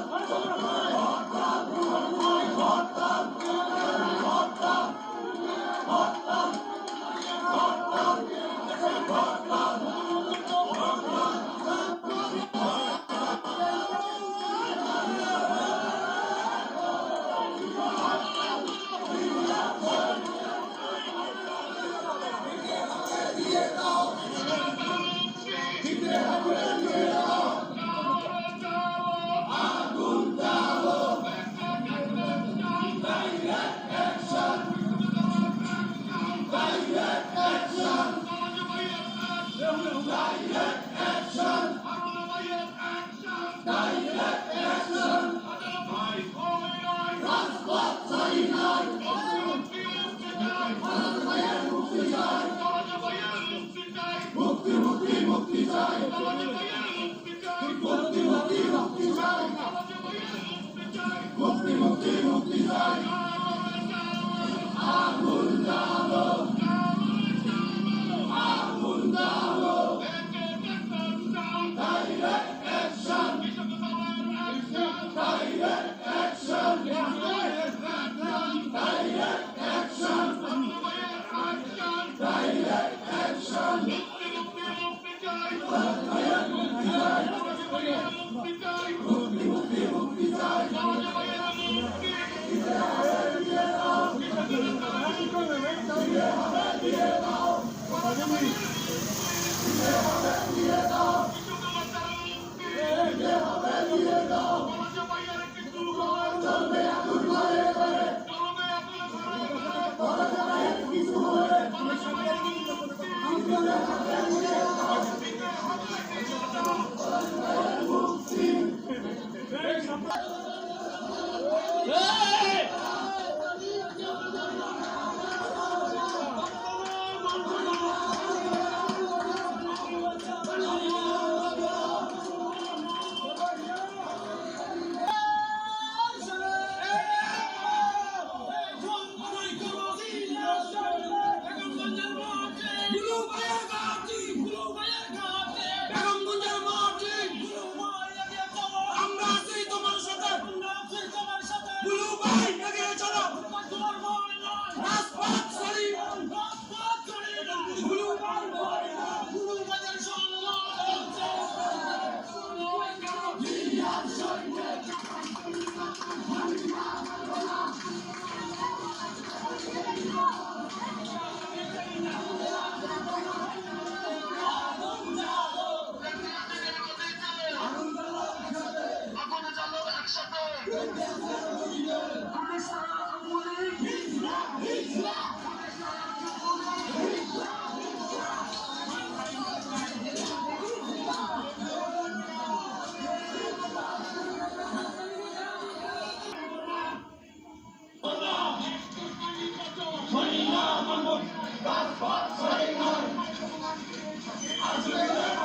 Come on, come on. মুক্তি মুক্তি মুক্তি চাই আগুন জ্বালো Hallelujah. That's what I'm saying.